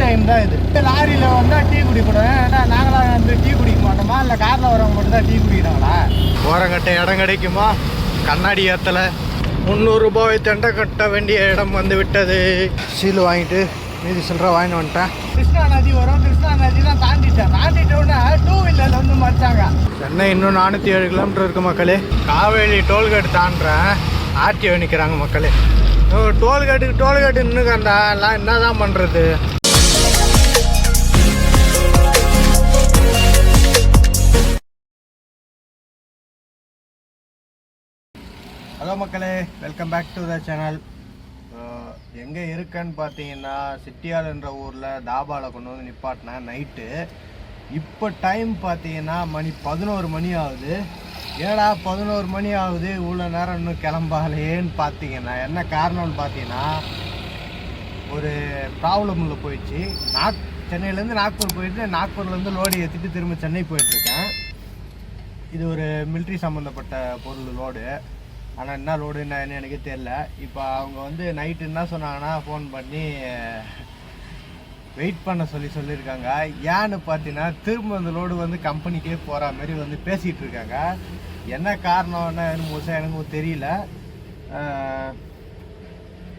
Time தான் இது. லாரியில் வந்தால் டீ குடிக்கணும் ஏன்னா நாங்களாம் வந்து டீ குடிக்க மாட்டோமா? இல்லை காரில் வரவங்க மட்டும் தான் டீ குடிக்கிறாங்களா ஓரங்கட்ட இடம் கிடைக்குமா? கண்ணாடி ஏற்றலை முந்நூறுரூபாய் தண்டை கட்ட வேண்டிய இடம் வந்து விட்டது. சீல் வாங்கிட்டு மீதி சில்லற வாங்கிட்டு வந்துட்டேன். கிருஷ்ணா நதி வரும். கிருஷ்ணா நதி தான் தாண்டிட்டேன். தாண்டிட்ட உடனே டூ வீலரில் வந்து மறைச்சாங்க. சென்னை இன்னும் நானூற்றி ஏழு கிலோமீட்டர் இருக்கு மக்களே. காவேரி டோல்கேட் தாண்டுறேன். ஆர்டிஓ நிற்கிறாங்க மக்களே. டோல்கேட்டுக்கு டோல்கேட்டு நின்றுக்கண்டா எல்லாம் என்ன தான் பண்ணுறது ஹலோ மக்களே. Welcome back to the channel எங்கே இருக்கேன்னு பார்த்தீங்கன்னா சிட்டியால்ன்ற ஊரில் தாபாவில் கொண்டு வந்து நிப்பாட்டினேன் நைட்டு இப்போ டைம் பார்த்தீங்கன்னா மணி பதினோரு மணி ஆகுது. ஏடா பதினோரு மணி ஆகுது? இவ்வளோ நேரம் இன்னும் கிளம்பாலேன்னு பார்த்தீங்கன்னா என்ன காரணம்னு பார்த்தீங்கன்னா ஒரு ப்ராப்ளம் போயிடுச்சு. நாக் சென்னையிலேருந்து நாக்பூர் போயிட்டு நாக்பூர்லேருந்து லோடு ஏற்றிட்டு திரும்ப சென்னை போயிட்டுருக்கேன் இது ஒரு மிலிட்ரி சம்மந்தப்பட்ட பொருள் லோடு. ஆனால் என்ன லோடு என்னன்னு எனக்கு தெரில இப்போ அவங்க வந்து நைட்டு என்ன சொன்னாங்கன்னா ஃபோன் பண்ணி வெயிட் பண்ண சொல்லி சொல்லியிருக்காங்க. ஏன்னு பார்த்தீங்கன்னா திரும்ப அந்த லோடு வந்து கம்பெனிக்கே போகிற மாதிரி வந்து பேசிகிட்டு இருக்காங்க. என்ன காரணம்னா எனக்கு முழுசாக எனக்கும் தெரியல.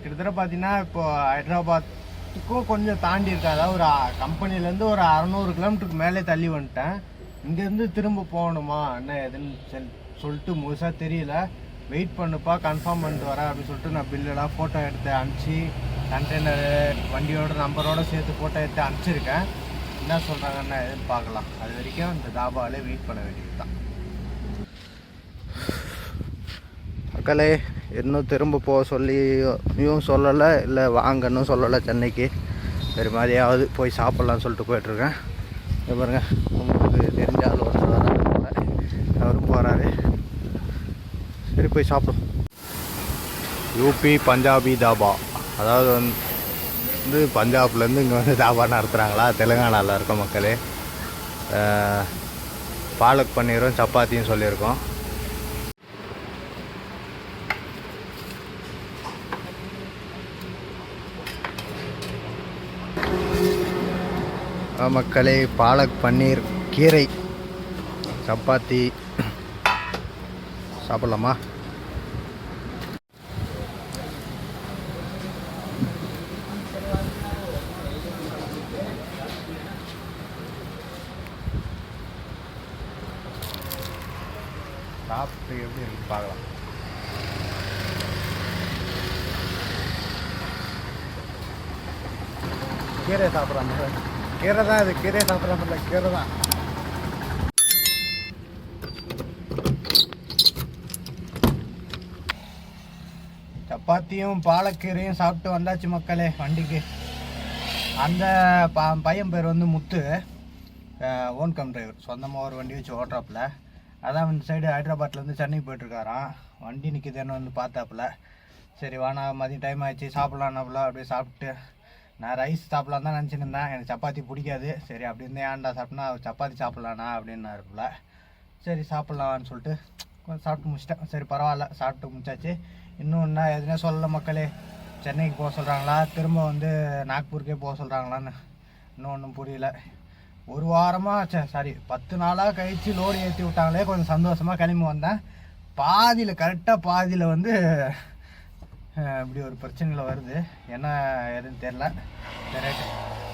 கிட்டத்தட்ட பார்த்தீங்கன்னா இப்போது ஹைதராபாத்துக்கும் கொஞ்சம் தாண்டி இருக்காதா ஒரு கம்பெனிலேருந்து ஒரு அறநூறு கிலோமீட்டருக்கு மேலே தள்ளி வந்துட்டேன். இங்கேருந்து திரும்ப போகணுமா என்ன எதுன்னு சொல்- சொல்லிட்டு முழுசாக தெரியல. வெயிட் பண்ணுப்பா கன்ஃபார்ம் பண்ணிட்டு வரேன் அப்படின்னு சொல்லிட்டு நான் பில்லெல்லாம் ஃபோட்டோ எடுத்து அனுப்பிச்சி கண்டெய்னரு வண்டியோட நம்பரோட சேர்த்து ஃபோட்டோ எடுத்து அனுப்பிச்சிருக்கேன். என்ன சொல்கிறாங்கன்னு எதுன்னு பார்க்கலாம். அது வரைக்கும் இந்த தாபாவிலே வெயிட் பண்ண வேண்டியது தான் மக்களே இன்னும் திரும்ப போக சொல்லி இவன் சொல்லலை இல்லை வாங்கன்னு சொல்லலை சென்னைக்கு. சரி மாதிரியாவது போய் சாப்பிட்லான்னு சொல்லிட்டு போயிட்டுருக்கேன் பாருங்கள் உங்களுக்கு தெரிஞ்சால் சரி போய் சாப்பிடும் யூபி பஞ்சாபி தாபா. அதாவது வந்து வந்து பஞ்சாப்லேருந்து இங்கே வந்து தாபா நடத்துகிறாங்களா தெலுங்கானாவில் இருக்க மக்களே. பாலக் பன்னீரும் சப்பாத்தியும் சொல்லியிருக்கோம். மக்களே பாலக் பன்னீர் கீரை சப்பாத்தி சாப்பிட்லாமா? சாப்பிட்டு எப்படி இருக்கு பார்க்கலாம். கீரை சாப்பிட்றாங்க கீரை தான் இது. கீரை சாப்பிட்றாங்க கீரை தான். சப்பாத்தியும் பாலக்கீரையும் சாப்பிட்டு வந்தாச்சு மக்களே வண்டிக்கு. அந்த ப பையன் பேர் வந்து முத்து. ஓன் கம் டிரைவர் சொந்தமாக ஒரு வண்டி வச்சு ஓட்டுறாப்புல. அதான் இந்த சைடு ஹைதராபாத்லேருந்து சென்னை போயிட்டுருக்காராம். வண்டி நிற்கிதுன்னு வந்து பார்த்தாப்புல. சரி வாண்ணா மதியம் டைம் ஆயிடுச்சு சாப்பிட்லான்னாப்புல அப்படியே சாப்பிட்டு நான் ரைஸ் சாப்பிட்லான்னு தான் நினச்சின்னு இருந்தேன் எனக்கு சப்பாத்தி பிடிக்காது. சரி அப்படி இருந்தே ஏன்டா சாப்பிட்னா சப்பாத்தி சாப்பிட்லாண்ணா அப்படின்னாருப்புல. சரி சாப்பிட்லான்னு சொல்லிட்டு கொஞ்சம் சாப்பிட்டு முடிச்சிட்டேன். சரி பரவாயில்ல சாப்பிட்டு முடிச்சாச்சு. இன்னும் என்ன எதுனே சொல்லல மக்களே. சென்னைக்கு போக சொல்கிறாங்களா திரும்ப வந்து நாக்பூருக்கே போக சொல்கிறாங்களான்னு இன்னும் ஒன்றும் புரியல. ஒரு வாரமாக சாரி பத்து நாளாக கழித்து லோடு ஏற்றி விட்டாங்களே கொஞ்சம் சந்தோஷமாக கிளம்பி வந்தேன். பாதியில் கரெக்டாக பாதியில் வந்து இப்படி ஒரு பிரச்சனைகள் வருது. என்ன எதுன்னு தெரில சரி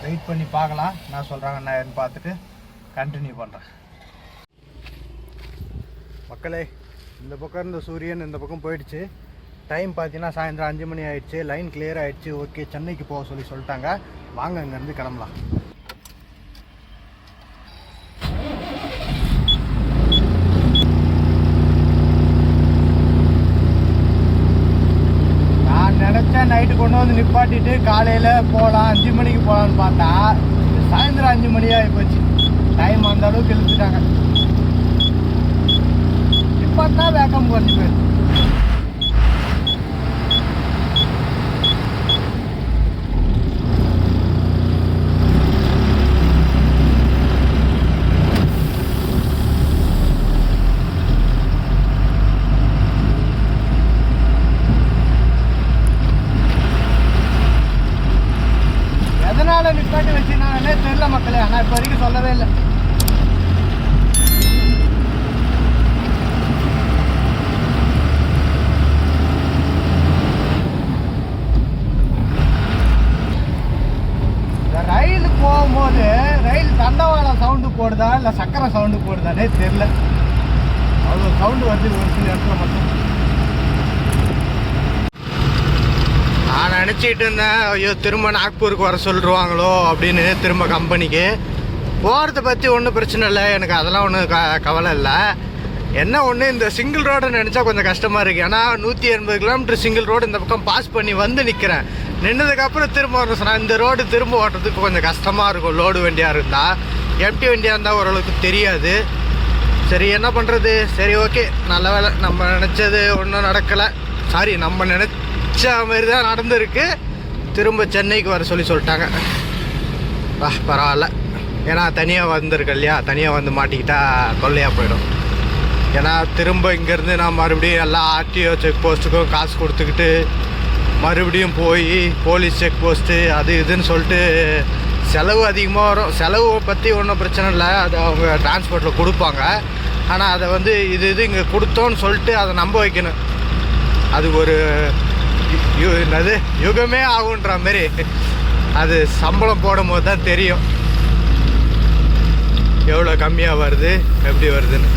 வெயிட் பண்ணி பார்க்கலாம். நான் சொல்கிறாங்க என்ன ஏதுன்னு பார்த்துட்டு கண்டினியூ பண்ணுறேன் மக்களே இந்த பக்கம் இருந்த சூரியன் இந்த பக்கம் போயிடுச்சு. டைம் பார்த்தீங்கன்னா சாயந்தரம் அஞ்சு மணி ஆயிடுச்சு. லைன் கிளியர் ஆகிடுச்சு ஓகே சென்னைக்கு போக சொல்லி சொல்லிட்டாங்க. வாங்க இங்கேருந்து கிளம்பலாம் நான் நினச்சேன் நைட்டு கொண்டு வந்து நிப்பாட்டிட்டு காலையில் போகலாம் அஞ்சு மணிக்கு போகலான்னு பார்த்தா சாயந்தரம் அஞ்சு மணி ஆகிப்போச்சு டைம் அந்த அளவுக்கு இழுத்துட்டாங்க நிப்பாட்டினா வேக்கம் குறைஞ்சி போயிடுது எதனால நிப்பாட்டி வச்சு நான் என்ன தெரியல மக்களே ஆனால் இப்போ வரைக்கும் சொல்லவே இல்லை இந்த ரயில் போகும்போது ரயில் தண்டவாளம் சவுண்டு போடுதா இல்லை சக்கரை சவுண்டு போடுதானே தெரில அவ்வளோ சவுண்டு வருது ஒரு சில இடத்துல மட்டும் நான் இருந்தேன். ஐயோ திரும்ப நாக்பூருக்கு வர சொல்லிடுவாங்களோ அப்படின்னு திரும்ப கம்பெனிக்கு. போகிறத பற்றி ஒன்றும் பிரச்சனை இல்லை. எனக்கு அதெல்லாம் ஒன்றும் க கவலை இல்லை. என்ன ஒன்று இந்த சிங்கிள் ரோடை நினச்சா கொஞ்சம் கஷ்டமாக இருக்குது ஏன்னா நூற்றி எண்பது கிலோமீட்டர் சிங்கிள் ரோடு இந்த பக்கம் பாஸ் பண்ணி வந்து நிற்கிறேன் நின்னதுக்கப்புறம் திரும்ப வரணும் சொன்னால் இந்த ரோடு திரும்ப ஓட்டுறதுக்கு கொஞ்சம் கஷ்டமாக இருக்கும். லோடு வண்டியாக இருந்தால் எம்டி வண்டியாக இருந்தால் ஓரளவுக்கு தெரியாது. சரி என்ன பண்ணுறது சரி ஓகே நல்ல வேலை. நம்ம நினச்சது ஒன்றும் நடக்கலை. சாரி நம்ம வச்ச மாதிரி தான் நடந்திருக்கு. திரும்ப சென்னைக்கு வர சொல்லி சொல்லிட்டாங்க. வா பரவாயில்ல. ஏன்னா தனியாக வந்திருக்கு இல்லையா? தனியாக வந்து மாட்டிக்கிட்டா தொல்லையாக போயிடும். ஏன்னா திரும்ப இங்கேருந்து நான் மறுபடியும் எல்லா ஆர்டிஓ செக் போஸ்ட்டுக்கும் காசு கொடுத்துக்கிட்டு மறுபடியும் போய் போலீஸ் செக் போஸ்ட்டு அது இதுன்னு சொல்லிட்டு செலவு அதிகமாக வரும். செலவை பற்றி ஒன்றும் பிரச்சனை இல்லை. அது அவங்க டிரான்ஸ்போர்ட்டில் கொடுப்பாங்க. ஆனால் அதை வந்து இது இது இங்கே கொடுத்தோன்னு சொல்லிட்டு அதை நம்ப வைக்கணும். அது ஒரு என்னது? யுகமே ஆகுன்ற மாதிரி அது சம்பளம் போடும் போது தான் தெரியும். எவ்வளோ கம்மியாக வருது எப்படி வருதுன்னு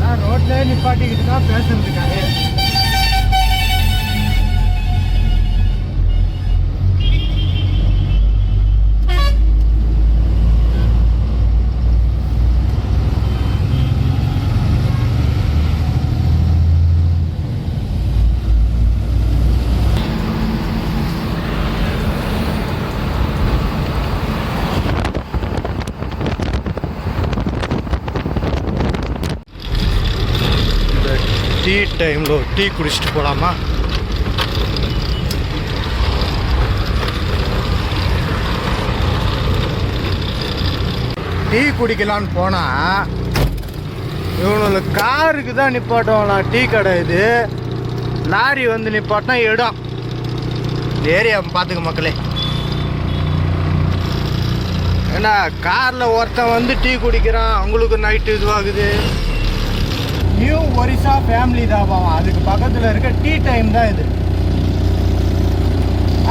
நான் ரோட்லேயே நிப்பாட்டிக்கிட்டு தான் பேசுறதுக்காக இந்த டீ டைமில் ஒரு டீ குடிச்சிட்டு போகலாமா டீ குடிக்கலான்னு போனால் இவங்களுக்கு காருக்கு தான் நிப்பாட்டுவாங்களா டீ கடை இது. லாரி வந்து நிப்பாட்டினா இடம். ஏரியா பார்த்துக்க மக்களே. ஏன்னா காரில் ஒருத்தன் வந்து டீ குடிக்கிறான். அவங்களுக்கு நைட்டு இதுவாகுது. நியூ ஒரிசா ஃபேமிலி தாபாவா அதுக்கு பக்கத்தில் இருக்க டீ டைம் தான் இது.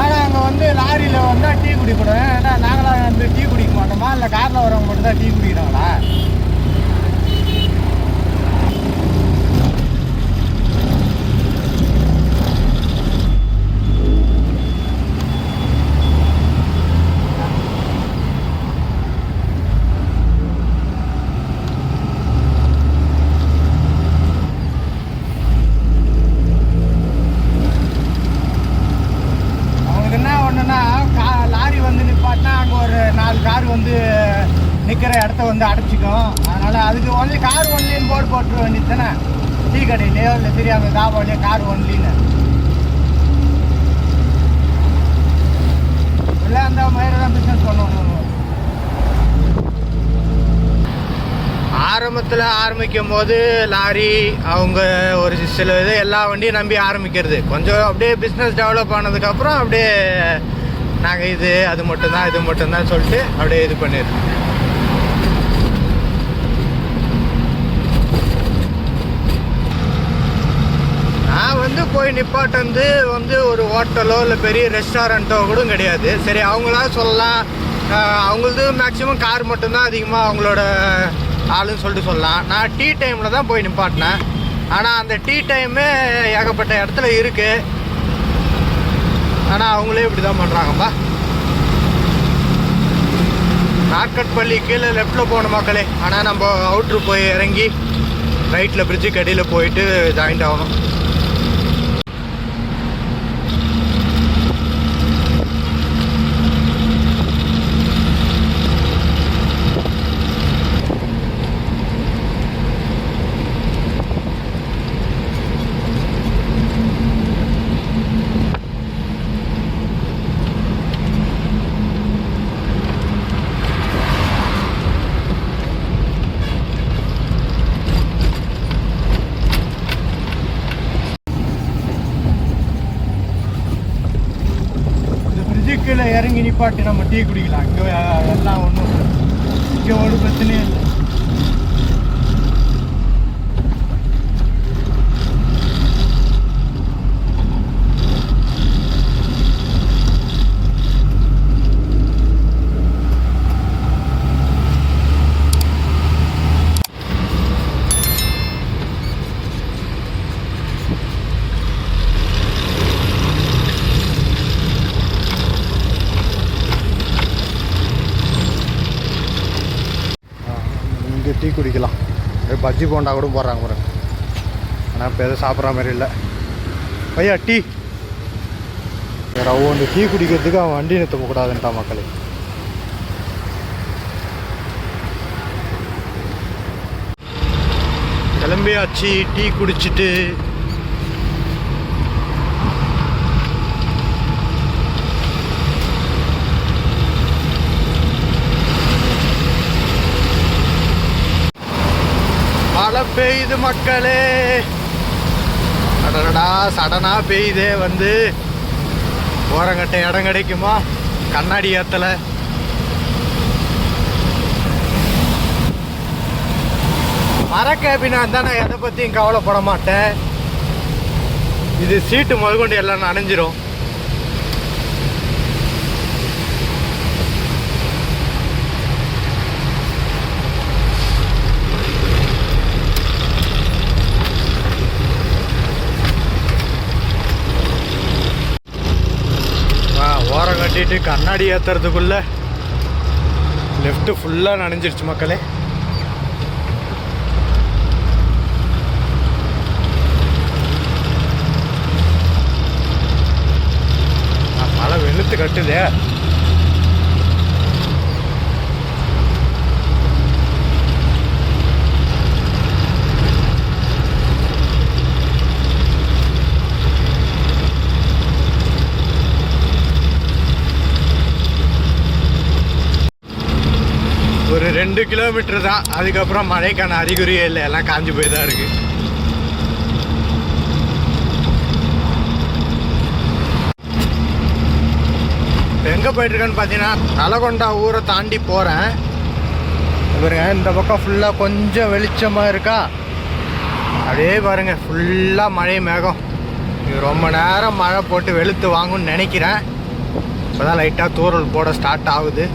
ஆனால் அங்கே வந்து லாரியில் வந்தால் டீ குடிக்கணும். ஏன்னா நாங்களாம் வந்து டீ குடிக்க மாட்டோமா? இல்லை காரில் வரவங்க மட்டும் தான் டீ குடிக்கிறாங்களா அவங்களுக்கு என்ன ஒன்றுனா கா லாரி வந்து நிப்பாட்டினா அங்கே ஒரு நாலு கார் வந்து இருக்கிற இடத்த வந்து அடைச்சிக்கும். அதனால் அதுக்கு ஒன்லி கார் ஒன்லின்னு போர்டு போட்டுற வேண்டியது தானே டீ கடையிலையோ இல்லை தெரியாம தாபாலையோ கார் ஒன்லின்னு இல்லை அந்த மாதிரி தான் பிஸ்னஸ் பண்ணுவோம் ஆரம்பத்தில் ஆரம்பிக்கும் போது லாரி அவங்க ஒரு சில இது எல்லா வண்டியும் நம்பி ஆரம்பிக்கிறது. கொஞ்சம் அப்படியே பிஸ்னஸ் டெவலப் ஆனதுக்கப்புறம் அப்படியே நாங்கள் இது அது மட்டும்தான் இது மட்டும்தான் சொல்லிட்டு அப்படியே இது பண்ணிடுறோம் நான் வந்து போய் நிப்பாட்டு வந்து ஒரு ஹோட்டலோ இல்லை பெரிய ரெஸ்டாரண்ட்டோ கூட கிடையாது. சரி அவங்களா சொல்லலாம். அவங்களது மேக்ஸிமம் கார் மட்டும்தான் அதிகமாக அவங்களோட ஆளுன்னு சொல்லிட்டு சொல்லலாம். நான் டீ டைமில் தான் போய் நிப்பாட்டினேன். ஆனால் அந்த டீ டைமு ஏகப்பட்ட இடத்துல இருக்குது ஆனால் அவங்களே இப்படி தான் பண்ணுறாங்கப்பா நாட்கட்பள்ளி பள்ளி கீழே லெஃப்டில் போன மக்களே. ஆனால் நம்ம அவுட்ரு போய் இறங்கி ரைட்டில் பிரிட்ஜுக்கு அடியில் போயிட்டு ஜாயிண்ட் ஆகணும் இந்த பிரிட்ஜுக்கு கீழே இறங்கி நிப்பாட்டி நம்ம டீ குடிக்கலாம் இங்கே எல்லாம் ஒன்றும் இங்கே ஒரு பிரச்சனையும் இல்லை இங்கே டீ குடிக்கலாம் அப்படியே பஜ்ஜி போண்டா கூட போடுறாங்க பாருங்க. ஆனால் இப்போ எதுவும் சாப்பிட்ற மாதிரி இல்லை. ஐயா டீ. வேறு ஒவ்வொன்று டீ குடிக்கிறதுக்கு அவன் வண்டி நிறுத்த கூடாதுன்ட்டா மக்களே. கிளம்பியாச்சு டீ குடிச்சிட்டு. மழை பெய்யுது மக்களே. அடடா சடனா பெய்யுதே வந்து. ஓரங்கட்ட இடம் கிடைக்குமா? கண்ணாடி ஏத்தல. மர கேபினா நான் எதை பற்றியும் கவலைப்பட மாட்டேன். இது சீட்டு முதற்கொண்டு எல்லாம் நனைஞ்சிரும் ஆ ஓரம் கட்டிட்டு கண்ணாடி ஏற்றுறதுக்குள்ளே லெஃப்ட்டு ஃபுல்லாக நனைஞ்சிருச்சு மக்களே. மழை வெளுத்து கட்டுதே ஒரு ரெண்டு கிலோமீட்டர் தான். அதுக்கப்புறம் மழைக்கான அறிகுறியே இல்லை. எல்லாம் காஞ்சி போய் தான் இருக்கு. எங்கே போயிட்டு இருக்கேன்னு பார்த்தீங்கன்னா நலகொண்டா ஊரை தாண்டி போகிறேன் பாருங்க இந்த பக்கம் ஃபுல்லாக கொஞ்சம் வெளிச்சமாக இருக்கா? அப்படியே பாருங்க ஃபுல்லாக மழை மேகம். இது ரொம்ப நேரம் மழை போட்டு வெளுத்து வாங்கும்னு நினைக்கிறேன். இப்போ தான் லைட்டாக தூறல் போட ஸ்டார்ட் ஆகுது.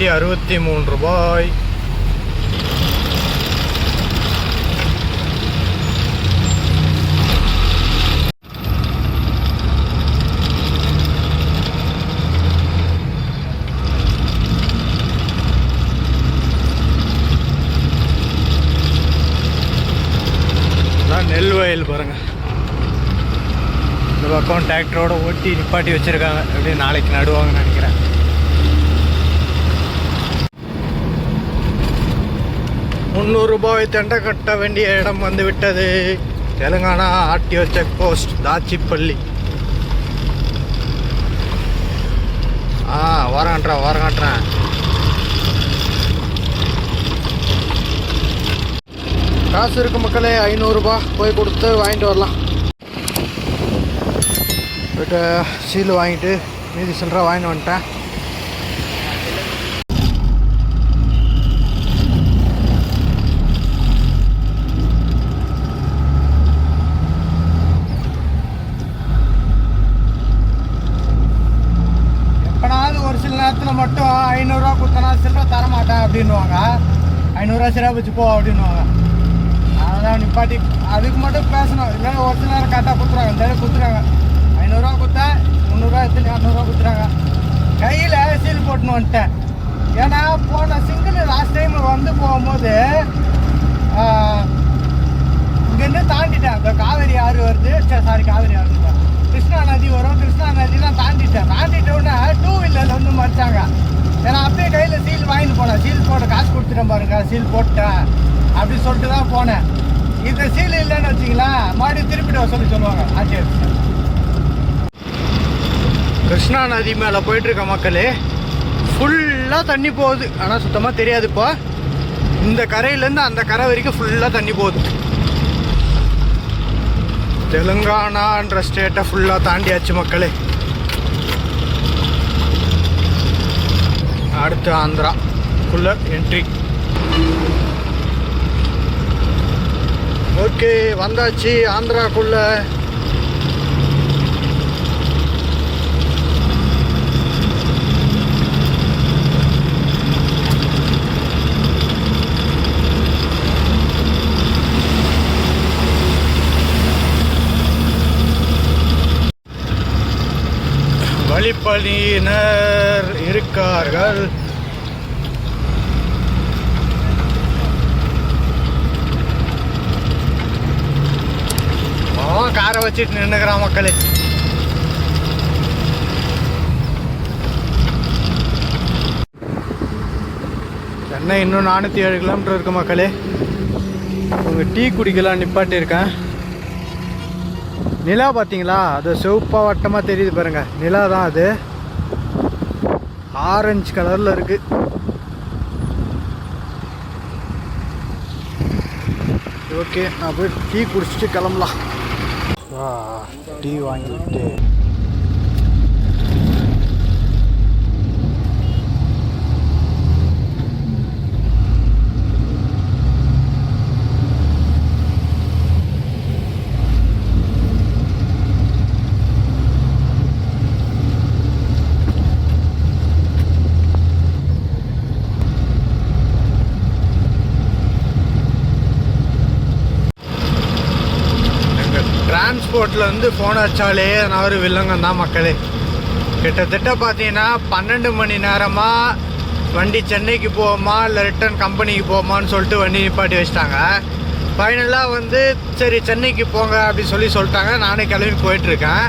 நூற்றி அறுபத்தி மூணு ரூபாய். நெல் வயல் பாருங்க. இந்த பக்கம் டிராக்டரோட ஓட்டி நிப்பாட்டி வச்சிருக்காங்க. எப்படி நாளைக்கு நடுவாங்கன்னு நினைக்கிறேன். முந்நூறு ரூபாய் தண்டை கட்ட வேண்டிய இடம் வந்து விட்டது Telangana RTO check post Dachepalli. ஆ வரகாட்டுறேன் வரகாட்டுறேன். காசு இருக்கு மக்களே ஐநூறுரூபா போய் கொடுத்து வாங்கிட்டு வரலாம். போய்ட்டு சீல் வாங்கிட்டு மீதி சில்லரை வாங்கிட்டு வந்துட்டேன் எப்பனாவது ஒரு சில நேரத்தில் மட்டும் ஐநூறுரூவா கொடுத்தனா சில்லற தர பண்ணுவாங்க ஐநூறுரூவா சரியா வச்சு போ அப்படின்னுவாங்க. அதான் நிப்பாட்டி அதுக்கு மட்டும் பேசணும். இல்லைன்னா ஒரு சில நேரம் கரெக்டாக கொடுத்துருவாங்க இந்த கொடுத்துறாங்க ஐநூறுரூவா கொடுத்தா முந்நூறுரூவா எடுத்து இரநூறுவா கொடுத்துறாங்க கையில் சீல் போட்டுன்னு வந்துட்டேன். ஏன்னா போன சிங்கிள் லாஸ்ட் டைம் வந்து போகும்போது இங்கேருந்து தாண்டிட்டேன். இந்த காவேரி ஆறு வருது. சாரி காவேரி ஆறு கிருஷ்ணா நதி வரும். கிருஷ்ணா நதிலாம் தாண்டிட்டேன். தாண்டிட்ட உடனே டூ வீலர் வந்து மறைச்சாங்க ஏன்னா அப்பயே கையில் சீல் வாங்கிட்டு போனேன் சீல் போட காசு கொடுத்துட்டேன் பாருங்க சீல் போட்டேன் அப்படி சொல்லிட்டு தான் போனேன். இந்த சீல் இல்லைன்னு வச்சிங்களேன் மறுபடியும் திருப்பிட்டு சொல்லி சொல்லுவாங்க. ஆச்சரிய கிருஷ்ணா நதி மேலே போயிட்டு இருக்க மக்களே ஃபுல்லாக தண்ணி போகுது. ஆனால் சுத்தமாக தெரியாது இப்போ. இந்த கரையிலேருந்து அந்த கரை வரைக்கும் ஃபுல்லாக தண்ணி போகுது. தெலுங்கானான்ற ஸ்டேட்டை ஃபுல்லாக தாண்டியாச்சு மக்களே. அடுத்து ஆந்திரா. குள்ள என்ட்ரி ஓகே வந்தாச்சு ஆந்திராக்குள்ள. வழிப்பணியினர் இருக்கார்கள் அவன் காரை வச்சுட்டு நின்றுக்கிறான் மக்களே. சென்னை இன்னும் நானூற்றி ஏழு கிலோமீட்டர் இருக்கு மக்களே. உங்கள் டீ குடிக்கலாம் நிப்பாட்டியிருக்கேன். நிலா பார்த்தீங்களா? அது சிவப்பாக வட்டமாக தெரியுது பாருங்கள் நிலா தான் அது. ஆரஞ்சு கலரில் இருக்கு. ஓகே நான் போய் டீ குடிச்சிட்டு கிளம்பலாம். டீ வாங்கிட்டு டிரான்ஸ்போர்ட்டில் வந்து ஃபோன் அடித்தாலே நான் ஒரு வில்லங்கம் தான் மக்களே. கிட்டத்தட்ட பார்த்தீங்கன்னா பன்னெண்டு மணி நேரமாக வண்டி சென்னைக்கு போவோமா இல்லை ரிட்டர்ன் கம்பெனிக்கு போவோமான்னு சொல்லிட்டு வண்டி நிப்பாட்டி வச்சிட்டாங்க. ஃபைனலாக வந்து சரி சென்னைக்கு போங்க அப்படி சொல்லி சொல்லிட்டாங்க. நானே கிளம்பி போயிட்டுருக்கேன்.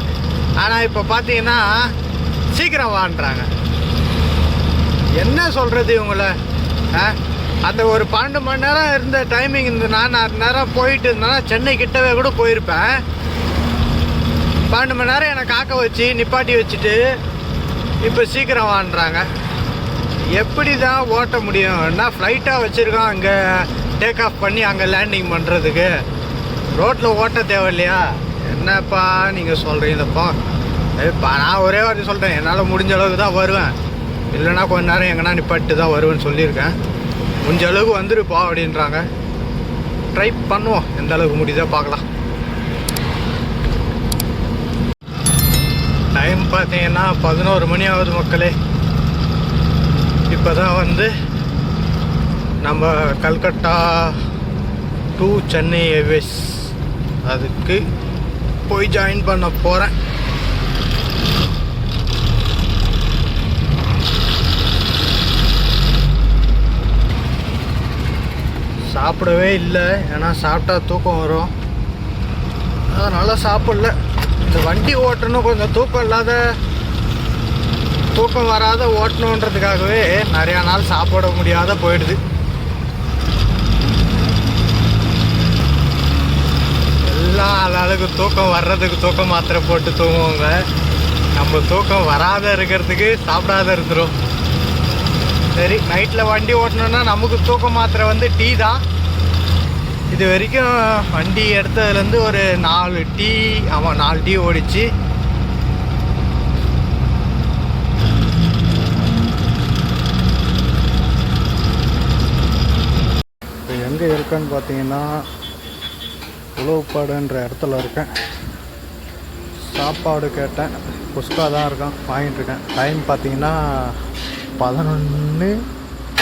ஆனால் இப்போ பார்த்தீங்கன்னா சீக்கிரம் வான்றாங்க. என்ன சொல்கிறது இவங்கள? ஆ? அந்த ஒரு பன்னெண்டு மணி நேரம் இருந்த டைமிங் இந்த நான் நேரம் போயிட்டு இருந்தேன்னா சென்னை கிட்டவே கூட போயிருப்பேன். பன்னெண்டு மணி நேரம் என்னை காக்க வச்சு நிப்பாட்டி வச்சுட்டு இப்போ சீக்கிரம் வான்றாங்க. எப்படி தான் ஓட்ட முடியும்? என்ன ஃப்ளைட்டாக வச்சுருக்கோம் அங்கே டேக் ஆஃப் பண்ணி அங்கே லேண்டிங் பண்ணுறதுக்கு ரோட்டில் ஓட்ட தேவையில்லையா? என்னப்பா நீங்கள் சொல்கிறீங்கப்பா நான் ஒரே வார்த்தை சொல்கிறேன் என்னால் முடிஞ்ச அளவுக்கு தான் வருவேன். இல்லைன்னா கொஞ்ச நேரம் எங்கன்னா நிப்பாட்டு தான் வருவேன்னு சொல்லியிருக்கேன். முடிஞ்ச அளவுக்கு வந்துருப்பா அப்படின்றாங்க. ட்ரை பண்ணுவோம். எந்த அளவுக்கு முடியுதோ பார்க்கலாம். டைம் பார்த்தீங்கன்னா பதினோரு மணி ஆகுது மக்களே. இப்போ தான் வந்து நம்ம கல்கட்டா டு சென்னை ஏர்வேஸ் அதுக்கு போய் ஜாயின் பண்ண போகிறேன் சாப்பிடவே இல்லை ஏன்னா சாப்பிட்டா தூக்கம் வரும். அதனால் சாப்பிடல. இந்த வண்டி ஓட்டணும் கொஞ்சம் தூக்கம் இல்லாத தூக்கம் வராத ஓட்டணுன்றதுக்காகவே நிறையா நாள் சாப்பிட முடியாத போயிடுது. எல்லாம் ஆளாளுக்கு தூக்கம் வர்றதுக்கு தூக்கம் மாத்திரை போட்டு தூங்குவாங்க. நம்ம தூக்கம் வராத இருக்கிறதுக்கு சாப்பிடாத இருக்கிறோம். சரி நைட்டில் வண்டி ஓட்டணுன்னா நமக்கு தூக்கம் மாத்திரை வந்து டீ தான். இது வரைக்கும் வண்டி எடுத்ததுலேருந்து ஒரு நாலு டீ ஆமாம் நாலு டீ ஓடிச்சு. இப்போ எங்கே இருக்கேன்னு பார்த்தீங்கன்னா உழவுப்பாடுன்ற இடத்துல இருக்கேன். சாப்பாடு கேட்டேன். புஷ்கா தான் இருக்கான் வாங்கிட்டுருக்கேன் டைம் பார்த்தீங்கன்னா பதினொன்று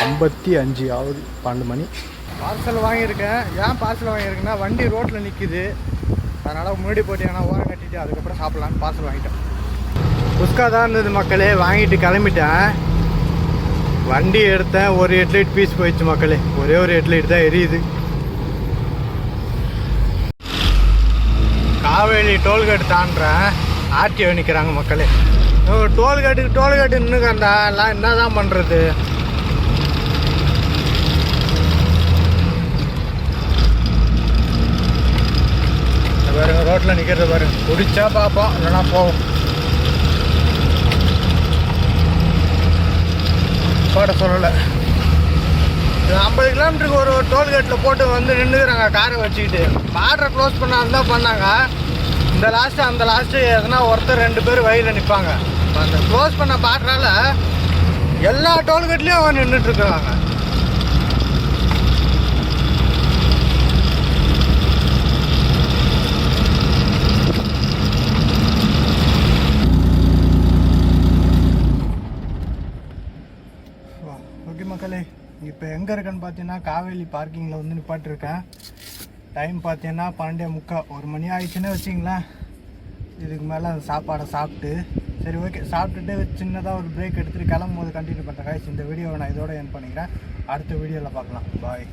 ஐம்பத்தி அஞ்சு ஆகுது பன்னெண்டு மணி. பார்சல் வாங்கியிருக்கேன். ஏன் பார்சல் வாங்கியிருக்கேன்னா வண்டி ரோட்டில் நிற்குது அதனால் முன்னாடி போட்டிங்கன்னா ஓரம் கட்டிட்டு அதுக்கப்புறம் சாப்பிட்லான்னு பார்சல் வாங்கிட்டேன் குஸ்கா தான் இருந்தது மக்களே. வாங்கிட்டு கிளம்பிட்டேன். வண்டி எடுத்தேன். ஒரு ஹெட்லைட் பீஸ் போயிடுச்சு மக்களே. ஒரே ஒரு ஹெட்லைட் தான் எரியுது. காவேரி டோல்கேட் தாண்டுறேன் ஆர்டிஓ நிற்கிறாங்க மக்களே. டோல்கேட்டுக்கு டோல்கேட்டு நின்றுக்கண்டா எல்லாம் என்ன தான் பண்ணுறது பாருங்க ரோட்டில் நிற்கிறத பாருங்க பிடிச்சா பார்ப்போம் இல்லைன்னா போவோம். போட சொல்லலை. ஐம்பது கிலோமீட்டருக்கு ஒரு டோல்கேட்டில் போட்டு வந்து நின்றுக்கிறாங்க காரை வச்சுக்கிட்டு. பார்டரை க்ளோஸ் பண்ணால் தான் பண்ணாங்க. இந்த லாஸ்ட்டு அந்த லாஸ்ட்டு எதனா ஒருத்தர் ரெண்டு பேர் வழியில் நிற்பாங்க அந்த க்ளோஸ் பண்ண பார்டரால் எல்லா டோல்கேட்லேயும் அவன் நின்றுட்டுருக்குறாங்க ஓகே மக்களே இப்போ எங்கே இருக்கேன்னு பார்த்தீங்கன்னா காவேரி பார்க்கிங்கில் வந்து நிப்பாட்டிருக்கேன். டைம் பார்த்தீங்கன்னா பன்னெண்டே முக்கால் ஒரு மணி ஆயிடுச்சுன்னு வச்சிங்களேன் இதுக்கு மேலே அந்த சாப்பாடை சாப்பிட்டு சரி ஓகே சாப்பிட்டுட்டு சின்னதாக ஒரு பிரேக் எடுத்துகிட்டு கிளம்பும் போது கண்டினியூ பண்ணுறேன் காய்ச்சி இந்த வீடியோவை நான் இதோட என் பண்ணிக்கிறேன். அடுத்த வீடியோவில் பார்க்கலாம். பாய்